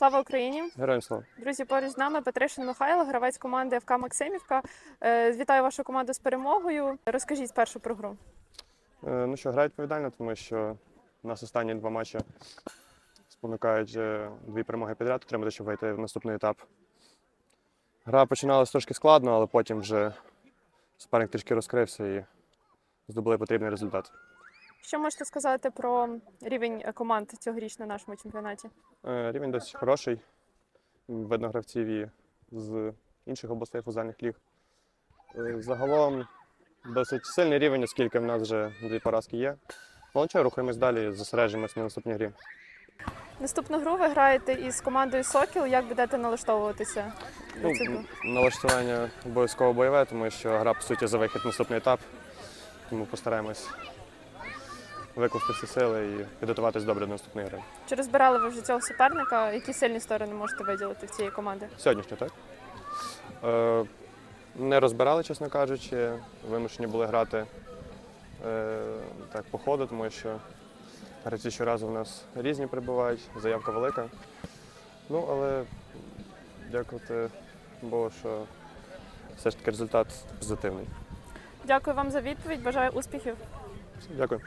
Слава Україні! Героям слава. Друзі, поруч з нами Петришин Михайло, гравець команди ФК Максимівка. Е, Вітаю вашу команду з перемогою. Розкажіть спершу про гру. Е, Ну що, граю відповідально, тому що нас останні два матчі спонукають е, дві перемоги підряд, отримати, щоб вийти в наступний етап. Гра починалася трошки складно, але потім вже суперник трішки розкрився і здобули потрібний результат. Що можете сказати про рівень е, команд цьогоріч на нашому чемпіонаті? Е, Рівень досить хороший. Видно гравців і з інших областей фузальних ліг. Е, Загалом досить сильний рівень, оскільки в нас вже дві поразки є. Нічого, рухаємось далі, зосереджуємось на наступній грі. Наступну гру ви граєте із командою Сокіл. Як будете налаштовуватися Ну, налаштування обов'язково бойове, тому що гра, по суті, за вихід в наступний етап. Тому постараємось викласти всі сили і підготуватись добре до наступної гри. Чи розбирали ви вже цього суперника? Які сильні сторони можете виділити в цієї команди? Сьогоднішнє, так? Е, не розбирали, чесно кажучи. Вимушені були грати е, так, по ходу, тому що гравці щоразу в нас різні прибувають, заявка велика. Ну, але дякувати Богу, що все ж таки результат позитивний. Дякую вам за відповідь. Бажаю успіхів. Дякую.